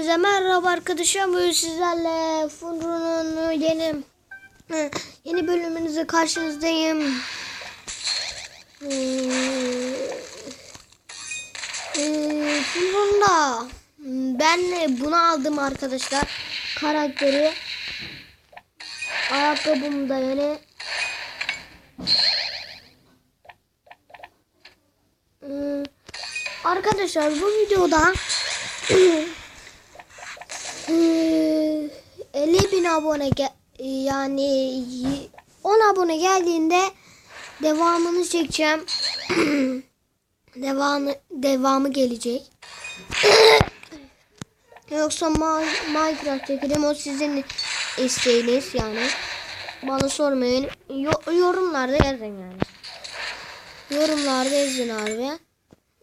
Hepinize merhaba arkadaşlar. Bugün sizlerle Funru'nun yeni yeni bölümünüzü karşınızdayım. Ee, ee, Funru'nda ben bunu aldım arkadaşlar. Karakteri. Ayakkabım da yani. Ee, arkadaşlar bu videoda Ee, 50 bin abone ge- yani y- 10 abone geldiğinde devamını çekeceğim. devamı devamı gelecek. Yoksa Ma- Minecraft çekelim o sizin isteğiniz yani. Bana sormayın. Yo- yorumlarda yazın yani. Yorumlarda yazın abi.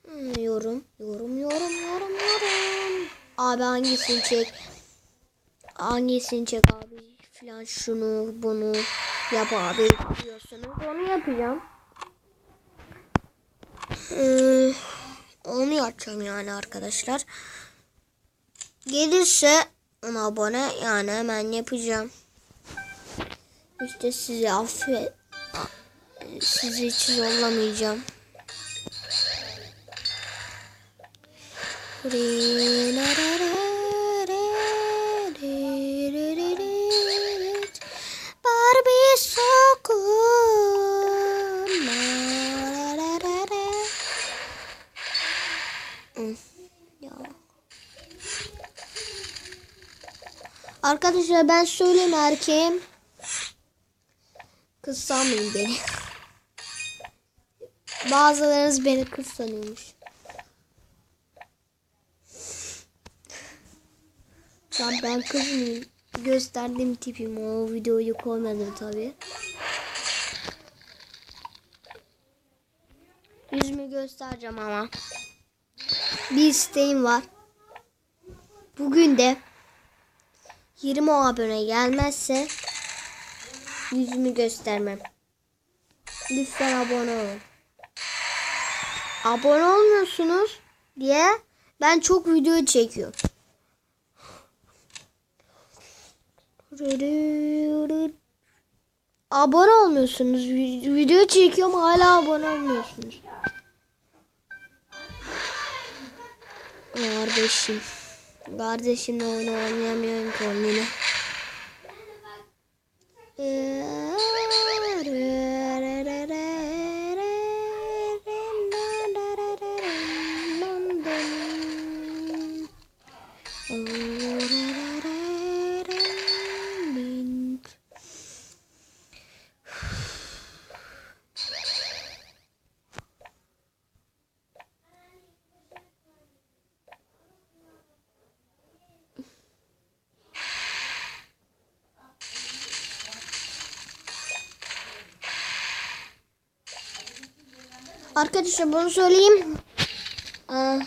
Hmm, Yorum, yorum, yorum, yorum, yorum. Abi hangisini çek? Hangisini çek abi? Filan şunu, bunu yap abi diyorsunuz. Onu yapacağım. Ee, onu yapacağım yani arkadaşlar. Gelirse ona abone yani hemen yapacağım. İşte size affet sizi hiç yollamayacağım. Barbie so cool. Hmm, ya. Arkadaşlar ben söyleyeyim erkeğim. Kız sanmayın beni. Bazılarınız beni kız sanıyormuş. Lan ben kız mıyım? Gösterdiğim tipim o videoyu koymadım tabi. Yüzümü göstereceğim ama. Bir isteğim var. Bugün de 20 abone gelmezse yüzümü göstermem. Lütfen abone olun. Abone olmuyorsunuz diye ben çok video çekiyorum. Abone olmuyorsunuz. Vi- Video çekiyorum hala abone olmuyorsunuz. Kardeşim. Kardeşimle oyun oynayamıyorum ki oyunu. Arkadaşlar bunu söyleyeyim. Ee,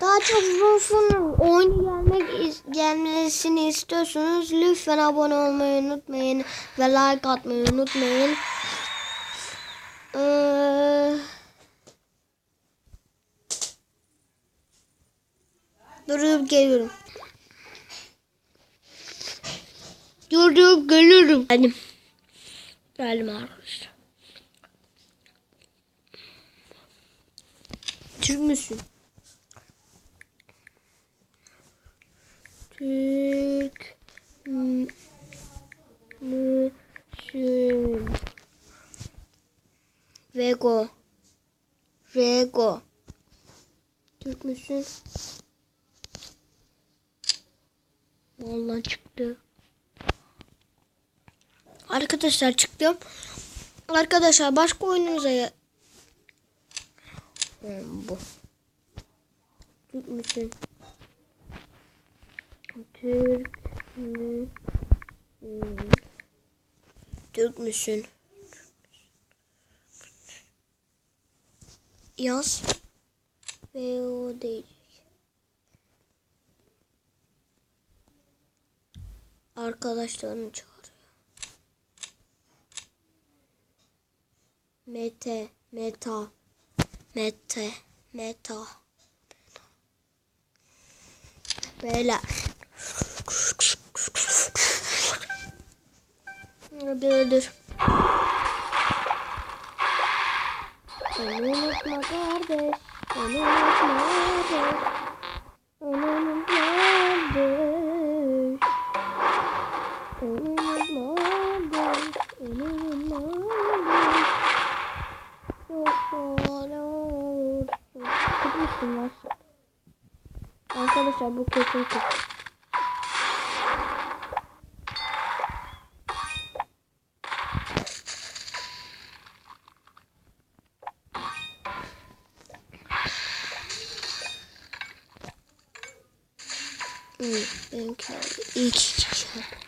Daha çok Ruf'un oyunu gelmek gelmesini istiyorsanız lütfen abone olmayı unutmayın ve like atmayı unutmayın. Ee, Durup geliyorum. Durup geliyorum. Geldim. Geldim arkadaşlar. Türk müsün? Türk mü- müsün? Vego. Vego. Türk müsün? Vallahi çıktı. Arkadaşlar çıktım. Arkadaşlar başka oyunumuza Hmm, bu. Türk müsün? Türk mü? Türk müsün? Yaz. Ve o değil. Arkadaşlarını çağırıyor. Mete, Meta. Mete, Meta. Böyle. Dur. Onu unutma kardeş. Onu unutma kardeş. Onu unutma kardeş. Onu kullansın. Arkadaşlar bu kesinlikle. İyi, benimki ilk iki kişi.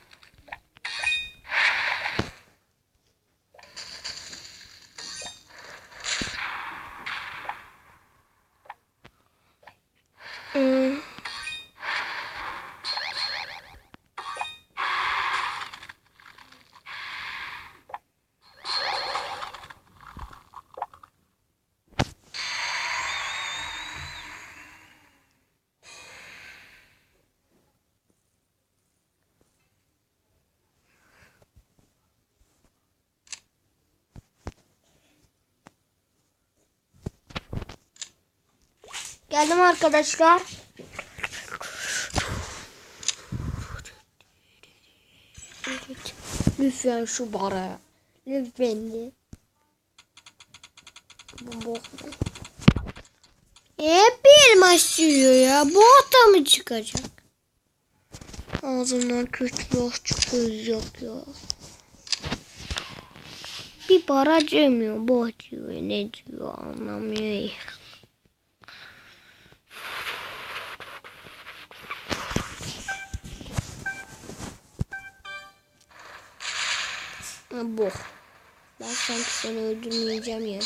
Geldim arkadaşlar. Lütfen şu bara. Lütfen de. Hep bir maç sürüyor ya. Bu hafta mı çıkacak? Ağzımdan kötü yok çıkacak ya. Bir bara demiyor. Bu diyor. Ne diyor anlamıyor. Ha, bu. Ben sanki seni öldürmeyeceğim ya.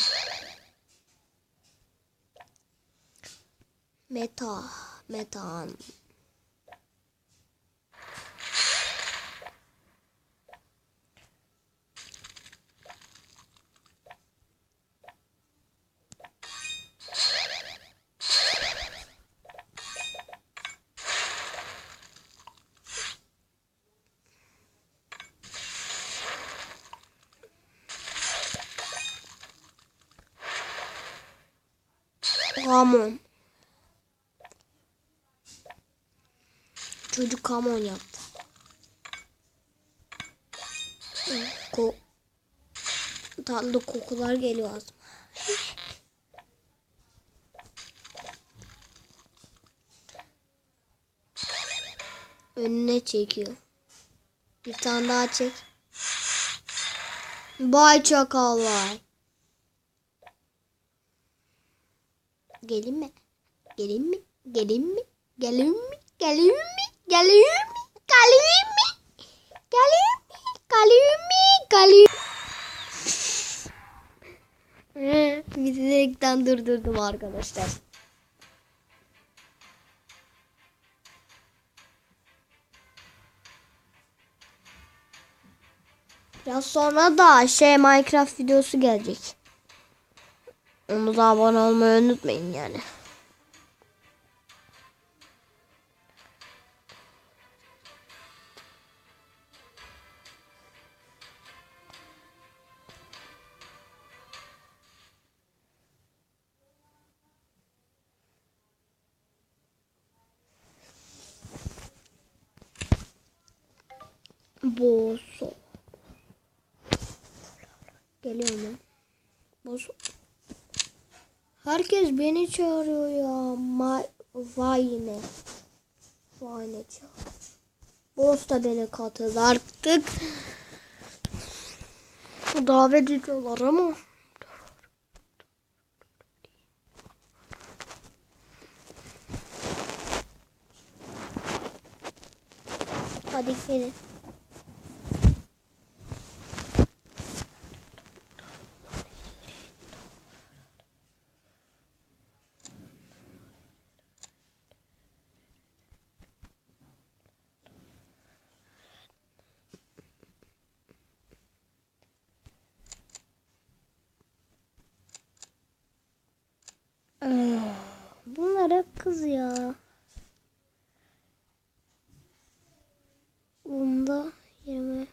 Meta. Metan. Kamon. Çocuk kamon yaptı. Ko tatlı kokular geliyor ağzıma. Önüne çekiyor. Bir tane daha çek. Bay çakal Gelin mi? Gelin mi? Gelin mi? Gelin mi? Gelin mi? Gelin mi? Gelin mi? Gelin mi? Gelin mi? Gelin mi? Bizi direkten durdurdum arkadaşlar. Biraz sonra da şey Minecraft videosu gelecek. Onu da abone olmayı unutmayın yani. Bozo. Geliyor mu? Bozo. Herkes beni çağırıyor ya. Ma Vay ne. Vay ne çağırıyor. Boz da beni katıldı artık. Davet ediyorlar ama. Hadi gelin. Bunlar hep kız ya. Bunda 20.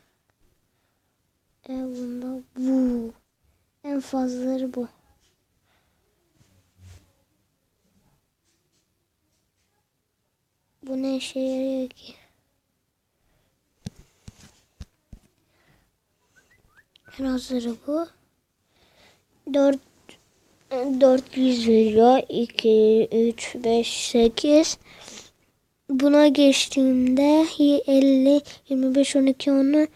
E bunda bu. En fazlaları bu. Bu ne işe yarıyor ki? En azları bu. 4 400 veriyor. 2 3 5 8 Buna geçtiğimde 50 25 12 10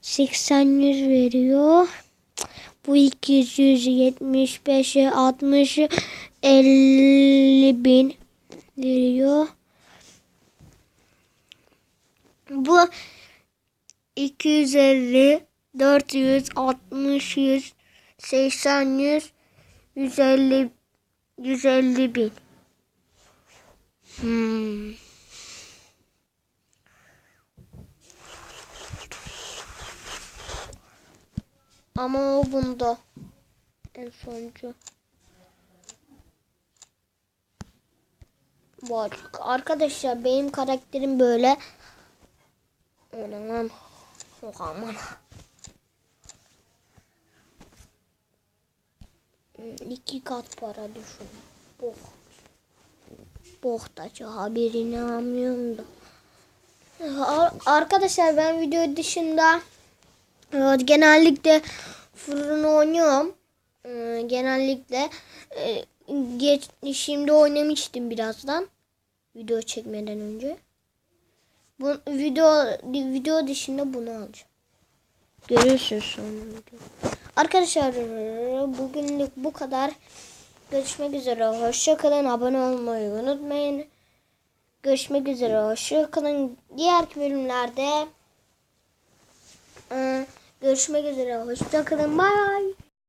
80 100 veriyor. Bu 200 175 60 50 bin veriyor. Bu 250 400 60 100 80 100 150 150 bin. Hmm. Ama o bunda. En sonuncu. Bak arkadaşlar benim karakterim böyle. Aman. Oh, aman. İki kat para düşün. Boh. Bohtacı haberini almıyorum da. Ar- Arkadaşlar ben video dışında e, genellikle fırın oynuyorum. E, Genellikle e, geç şimdi oynamıştım birazdan. Video çekmeden önce. Bu video video dışında bunu alacağım. Görürsünüz sonra video. Arkadaşlar bugünlük bu kadar. Görüşmek üzere. Hoşçakalın. Abone olmayı unutmayın. Görüşmek üzere. Hoşçakalın. Diğer bölümlerde e, görüşmek üzere. Hoşçakalın. Bye.